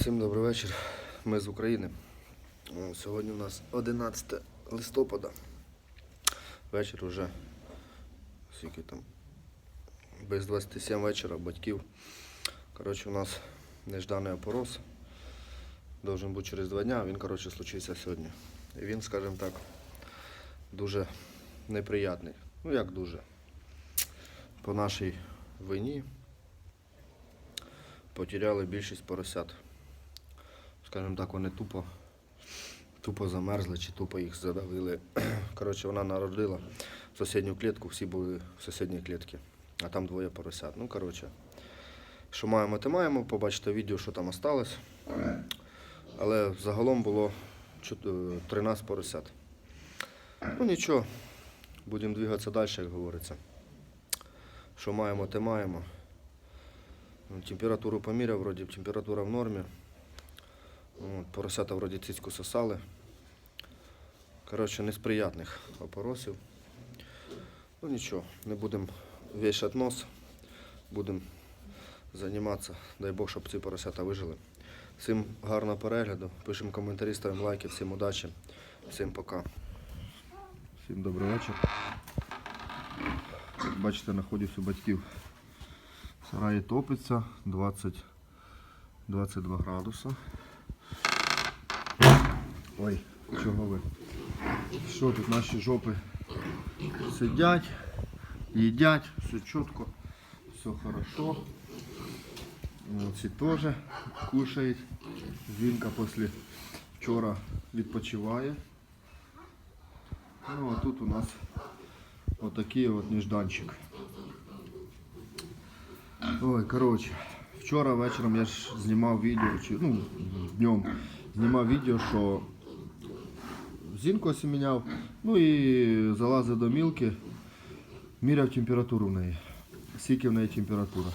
Всім добрий вечір. Ми з України. Сьогодні у нас 11 листопада. Вечір уже скільки там без 27 вечора батьків. Коротше, у нас нежданий опорос. Должен бути через два дня, він, коротше, случився сьогодні. І він, скажімо так, дуже неприятний. Ну як дуже. По нашій війні потеряли більшість поросят. Скажімо так, вони тупо, тупо замерзли чи тупо їх задавили. Коротше, вона народила сусідню клітку, всі були в сусідній клітці, а там двоє поросят. Ну, коротше, що маємо, те маємо, побачите відео, що там осталось. Але загалом було е, 13 поросят. Ну нічого, будемо двигатися далі, як говориться. Що маємо, те маємо. Ну, Температуру поміряв, вроді температура в нормі. От, поросята вроді цицьку сосали. Коротше, не з приятних опоросів. Ну нічого, не будемо вішати нос, будемо займатися. Дай Бог, щоб ці поросята вижили. Всім гарного перегляду, пишемо коментарі, ставимо лайки, всім удачі, всім пока. Всім добрий вечір. Як бачите, знаходжусь у батьків. Сараї топиться 20, 22 градуса. Ой, чого ви? Що тут наші жопи сидять, їдять, все чітко, все хорошо. Ці теж кушають. Зінка після вчора відпочиває. Ну а тут у нас отакий от нежданчик. Ой, коротше, вчора вечором я ж знімав відео, чи, ну, днем знімав відео, що зінку осіміняв, ну і залазив до мілки, міряв температуру в неї. Скільки в неї температура.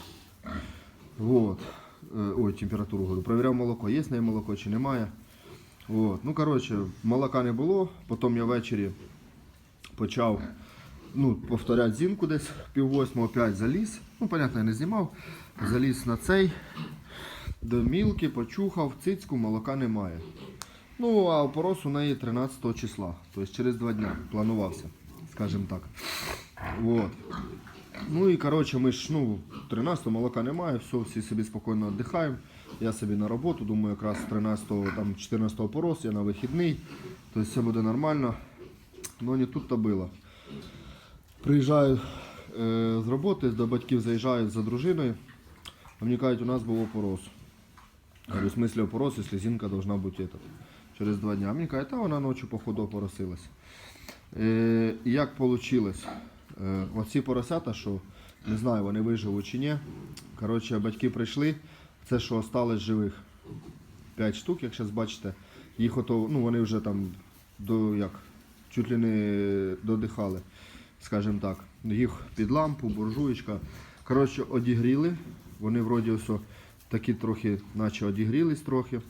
Вот. Е, Ой, температуру говорю. Провіряв молоко, є в неї молоко чи немає. Вот. Ну, коротше, молока не було, потім я ввечері почав ну, повторяти зінку десь пів восьмого опять заліз. Ну, понятно, я не знімав. Заліз на цей, до мілки, почухав, цицьку, молока немає. Ну, а опорос у неї 13 числа, тобто через два дня планувався, скажімо так. Вот. Ну і коротше, ми ж ну, 13 молока немає, все, всі собі спокійно віддихаємо. Я собі на роботу, думаю, якраз 13-го, там 14-го порос, я на вихідний, тобто все буде нормально. Ну не тут то було. Приїжджаю е, з роботи, до батьків заїжджаю за дружиною, а мені кажуть, у нас був опорос. Я Говорю, в смысле опорос, якщо зінка должна бути этот, через два дня. Мені кажуть, та вона ночі походу опоросилась. Е, як вийшло? Е, оці поросята, що не знаю, вони виживуть чи ні. Коротше, батьки прийшли, це що осталось живих. 5 штук, як зараз бачите. Їх ото, ну вони вже там до як, чуть ли не додихали, скажімо так. Їх під лампу, буржуєчка. Коротше, одігріли. Вони вроді ось такі трохи, наче одігрілись трохи.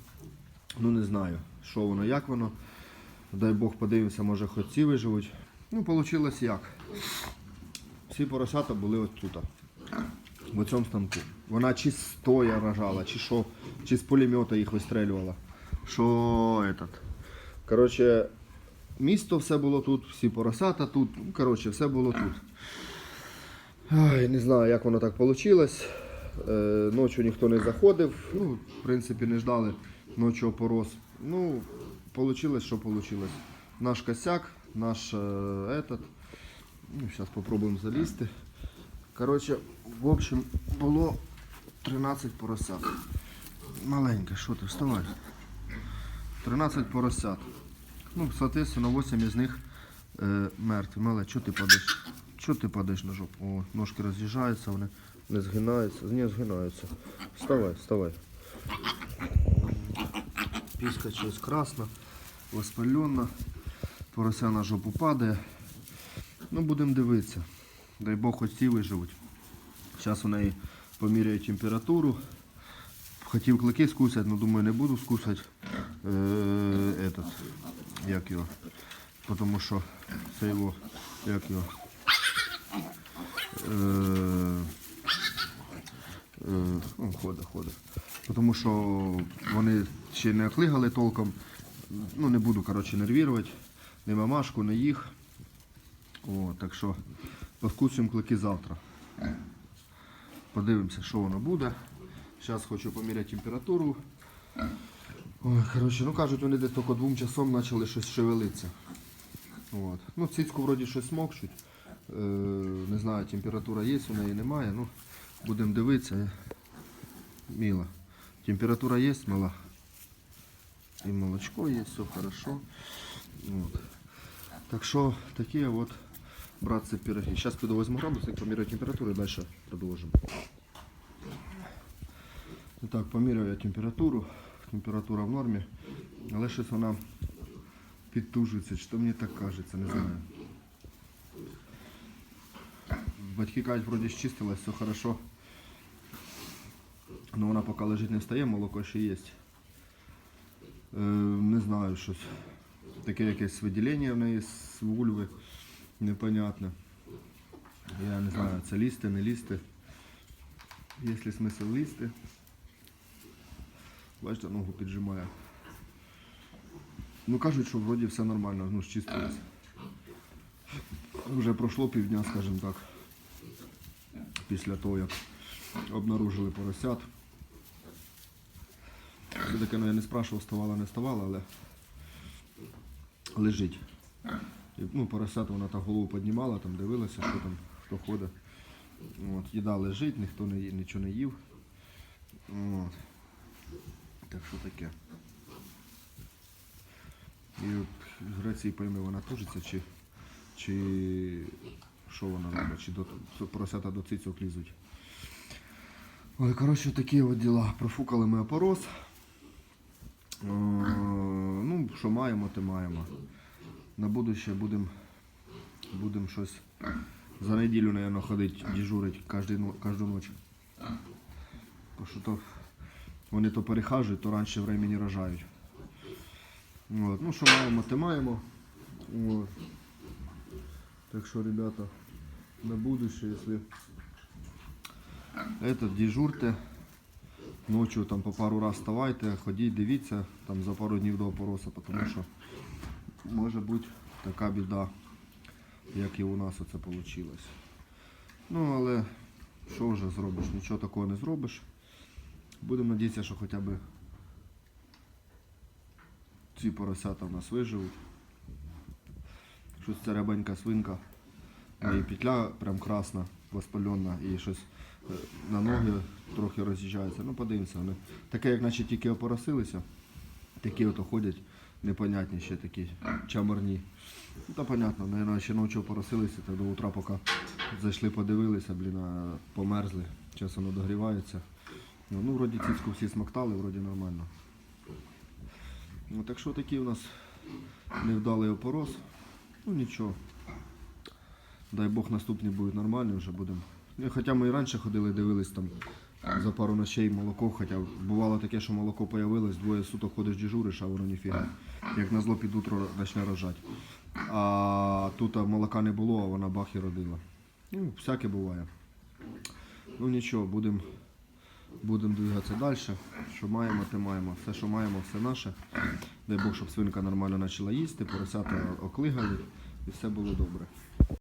Ну не знаю, що воно, як воно. Дай Бог подивимося, може хоч ці виживуть. Ну, вийшло як. Всі поросята були от тут. В цьому станку. Вона чи стоя рожала, чи що, чи з пулемета їх вистрелювала. Що этот. Коротше, місто все було тут, всі поросята тут. Ну, коротше, все було тут. Ай, не знаю, як воно так вийшло. Е, ночі ніхто не заходив. Ну, в принципі, не ждали ночі опорос. Ну, вийшло, що вийшло. Наш косяк, наш е, этот. Ну, зараз спробуємо залізти. Коротше, в общем, було 13 поросят. Маленьке, що ти, вставай. 13 поросят. Ну, соответственно, 8 із них е, мертві. Мале, чого ти падаєш? Чого ти падаєш на жопу? О, ножки роз'їжджаються, вони не згинаються. Не згинаються. Вставай, вставай. Піська щось красна, воспалена. Порося на жопу падає. Ну, будемо дивитися. Дай Бог хоч ці виживуть. Зараз у неї поміряю температуру. Хотів клики скусати, але думаю, не буду скусати. Е, як його. Тому що це його, як його. Е, е, ну, ходить, ходить. Тому що вони ще не оклигали толком. Ну, не буду, коротше, нервувати. Не мамашку, не їх. О, так що повкусимо клики завтра. Подивимося, що воно буде. Зараз хочу поміряти температуру. Ой, коротше, ну кажуть, вони десь тільки двом часом почали щось шевелитися. От. Ну, цицьку вроді щось смокчуть. Е, не знаю, температура є, у неї немає. Ну, будемо дивитися. Міла. Температура є, мала. І молочко є, все хорошо. От. Так що такі от, братці, пироги. Зараз піду візьму градусник, поміряю температуру і далі продовжимо. Так, поміряю я температуру. Температура в нормі. Але щось вона підтужується, чи то мені так кажеться, не знаю. Батьки кажуть, вроді щистилась, все хорошо. Ну вона поки лежить не встає, молоко ще є. Е, не знаю, щось. Таке якесь виділення в неї з вульви. Непонятне. Я не знаю, це лізти, не лізти. Є смисл лізти? Бачите, ногу піджимає. Ну кажуть, що вроді все нормально, ну щистилось. Вже пройшло півдня, скажімо так. Після того, як обнаружили поросят. Все-таки ну, я не спрашивав, вставала, не вставала, але лежить. І, ну, поросята вона так голову піднімала, там дивилася, що там, хто ходить. От, їда лежить, ніхто не, нічого не їв. От. Так що таке. І з Греції пойми, вона тужиться, чи, чи що вона робить, чи до, поросята до цицьок лізуть. Ой, коротше, такі от діла. Профукали ми опорос. Е, Ну, що маємо, те маємо. На будуще будемо будем щось за неділю, мабуть, ходити, дежурити кожну ніч. Бо що то вони то перехажують, то раніше времени рожають. От. Ну, що маємо, те маємо. От. Так що, ребята, на будущее, если этот дежурте, ночью там по пару раз вставайте, ходіть, дивіться там за пару днів до опороса, тому що може бути така біда, як і у нас оце вийшло. Ну, але що вже зробиш? Нічого такого не зробиш. Будемо надіятися, що хоча б ці поросята в нас виживуть. Щось ця рябенька свинка. неї петля прям красна, воспалена і щось на ноги трохи роз'їжджається. Ну, подивимося. Вони таке, як наче тільки опоросилися, такі ото ходять непонятні ще такі чаморні. Ну, та понятно, наверное, ще ночі опоросилися, так до утра, поки зайшли, подивилися, блін, а померзли. Зараз воно догрівається. Ну, ну, вроді цицьку всі смоктали, вроді нормально. Ну, так що такий у нас невдалий опорос. Ну нічого. Дай Бог наступні будуть нормальні, вже будемо. Хоча ми і раніше ходили, дивились там за пару ночей молоко, хоча бувало таке, що молоко появилось, двоє суток ходиш дежуриш, а воно ніфіга. Як назло під утро почне рожати. А тут молока не було, а вона бах і родила. Ну, всяке буває. Ну нічого, будемо будем двигатися далі. Що маємо, те маємо. Все, що маємо, все наше. Дай Бог, щоб свинка нормально почала їсти, поросята оклигали і все було добре.